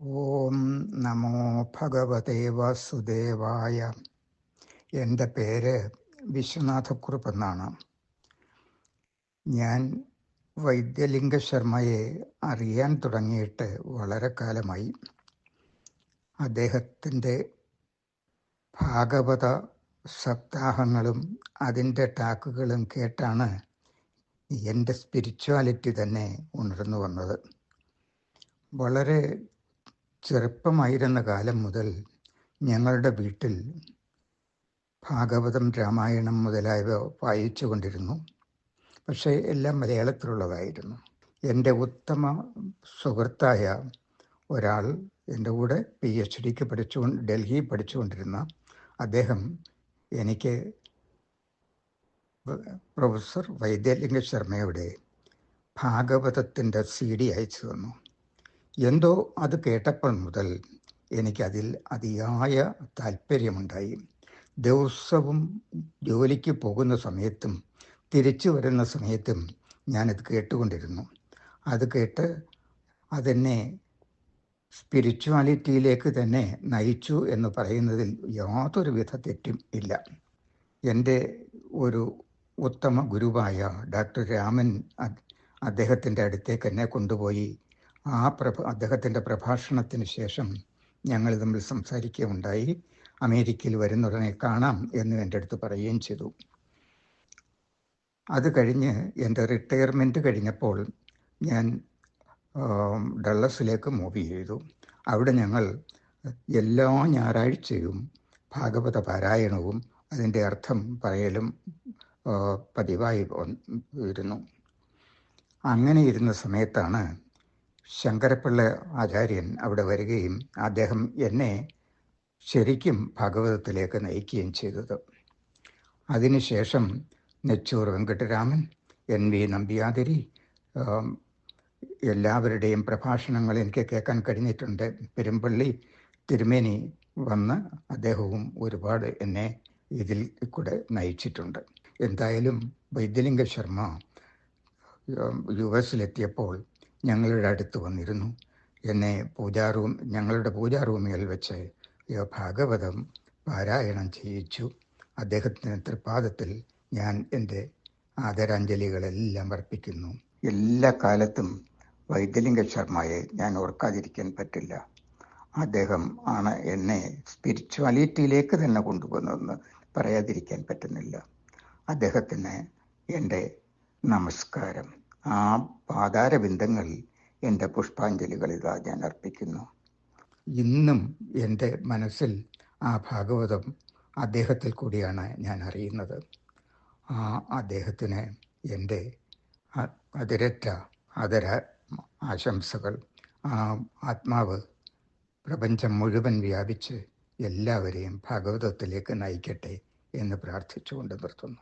ഓം നമോ ഭഗവതേ വാസുദേവായ. എന്റെ പേര് വിശ്വനാഥക്കുറുപ്പ് എന്നാണ് ഞാൻ വൈദ്യലിംഗ ശർമ്മയെ അറിയാൻ തുടങ്ങിയിട്ട് വളരെ കാലമായി. അദ്ദേഹത്തിന്റെ ഭാഗവത സപ്താഹങ്ങളും അതിന്റെ ടാക്കുകളും കേട്ടാണ് എന്റെ സ്പിരിച്വാലിറ്റി തന്നെ ഉണർന്നു വന്നത്. വളരെ ചെറുപ്പമായിരുന്ന കാലം മുതൽ ഞങ്ങളുടെ വീട്ടിൽ ഭാഗവതം രാമായണം മുതലായവ വായിച്ചു കൊണ്ടിരുന്നു. പക്ഷേ എല്ലാം മലയാളത്തിലുള്ളതായിരുന്നു. എന്റെ ഉത്തമ സുഹൃത്തായ ഒരാൾ എന്റെ കൂടെ പി എച്ച് ഡിക്ക് പഠിച്ചു ഡൽഹി പഠിച്ചുകൊണ്ടിരുന്ന അദ്ദേഹം എനിക്ക് പ്രൊഫസർ വൈദ്യലിംഗ ശർമ്മയുടെ ഭാഗവതത്തിന്റെ സി ഡി അയച്ചു തന്നു. എന്തോ അത് കേട്ടപ്പോൾ മുതൽ എനിക്കതിൽ അതിയായ താല്പര്യമുണ്ടായി ദിവസവും ജോലിക്ക് പോകുന്ന സമയത്തും തിരിച്ചു വരുന്ന സമയത്തും ഞാനത് കേട്ടുകൊണ്ടിരുന്നു. അത് കേട്ട് അതെന്നെ സ്പിരിച്വാലിറ്റിയിലേക്ക് തന്നെ നയിച്ചു എന്ന് പറയുന്നതിൽ യാതൊരു വിധ തെറ്റും ഇല്ല. എന്റെ ഒരു ഉത്തമ ഗുരുവായ ഡോക്ടർ രാമൻ അദ്ദേഹത്തിന്റെ അടുത്തേക്ക് എന്നെ കൊണ്ടുപോയി ആ പ്രഭ അദ്ദേഹത്തിന്റെ പ്രഭാഷണത്തിന് ശേഷം ഞങ്ങൾ തമ്മിൽ സംസാരിക്കുകയുണ്ടായി. അമേരിക്കയിൽ വരുന്നുടനെ കാണാം എന്ന് എന്റെ അടുത്ത് പറയുകയും ചെയ്തു. അത് കഴിഞ്ഞ് എന്റെ റിട്ടയർമെന്റ് കഴിഞ്ഞപ്പോൾ ഞാൻ ഡള്ളസിലേക്ക് മൂവ് ചെയ്തു. അവിടെ ഞങ്ങൾ എല്ലാ ഞായറാഴ്ചയും ഭാഗവത പാരായണവും അതിന്റെ അർത്ഥം പറയലും പതിവായി ഇരുന്നു അങ്ങനെ ഇരുന്ന സമയത്താണ് ശങ്കരപ്പിള്ള ആചാര്യൻ അവിടെ വരികയും അദ്ദേഹം എന്നെ ശരിക്കും ഭാഗവതത്തിലേക്ക് നയിക്കുകയും ചെയ്തത്. അതിനുശേഷം നെച്ചൂർ വെങ്കട്ടരാമൻ എൻ വി നമ്പ്യാതിരി എല്ലാവരുടെയും പ്രഭാഷണങ്ങൾ എനിക്ക് കേൾക്കാൻ കഴിഞ്ഞിട്ടുണ്ട്. പെരുമ്പള്ളി തിരുമേനി വന്ന് അദ്ദേഹവും ഒരുപാട് എന്നെ ഇതിൽ കൂടെ നയിച്ചിട്ടുണ്ട്. എന്തായാലും വൈദ്യലിംഗ ശർമ്മ യു എസിലെത്തിയപ്പോൾ ഞങ്ങളുടെ അടുത്ത് വന്നിരുന്നു. എന്നെ പൂജാ റൂം ഞങ്ങളുടെ പൂജാ വെച്ച് ഭാഗവതം പാരായണം ചെയ്യിച്ചു. അദ്ദേഹത്തിന് തൃപ്പാദത്തിൽ ഞാൻ എന്റെ ആദരാഞ്ജലികളെല്ലാം അർപ്പിക്കുന്നു. എല്ലാ കാലത്തും വൈദ്യലിംഗ ശർമ്മയെ ഞാൻ ഓർക്കാതിരിക്കാൻ പറ്റില്ല. അദ്ദേഹം ആണ് എന്നെ സ്പിരിച്വാലിറ്റിയിലേക്ക് തന്നെ കൊണ്ടുപോകുന്നതെന്ന് പറയാതിരിക്കാൻ പറ്റുന്നില്ല. അദ്ദേഹത്തിന് എന്റെ നമസ്കാരം. ആ പാതാരബിന്ദങ്ങളിൽ എന്റെ പുഷ്പാഞ്ജലികൾ ഇതാ ഞാൻ അർപ്പിക്കുന്നു. ഇന്നും എന്റെ മനസ്സിൽ ആ ഭാഗവതം അദ്ദേഹത്തിൽ കൂടിയാണ് ഞാൻ അറിയുന്നത്. ആ അദ്ദേഹത്തിന് എന്റെ അതിരറ്റ അതര ആശംസകൾ. ആ ആത്മാവ് പ്രപഞ്ചം മുഴുവൻ വ്യാപിച്ച് എല്ലാവരെയും ഭാഗവതത്തിലേക്ക് നയിക്കട്ടെ എന്ന് പ്രാർത്ഥിച്ചുകൊണ്ട് നിർത്തുന്നു.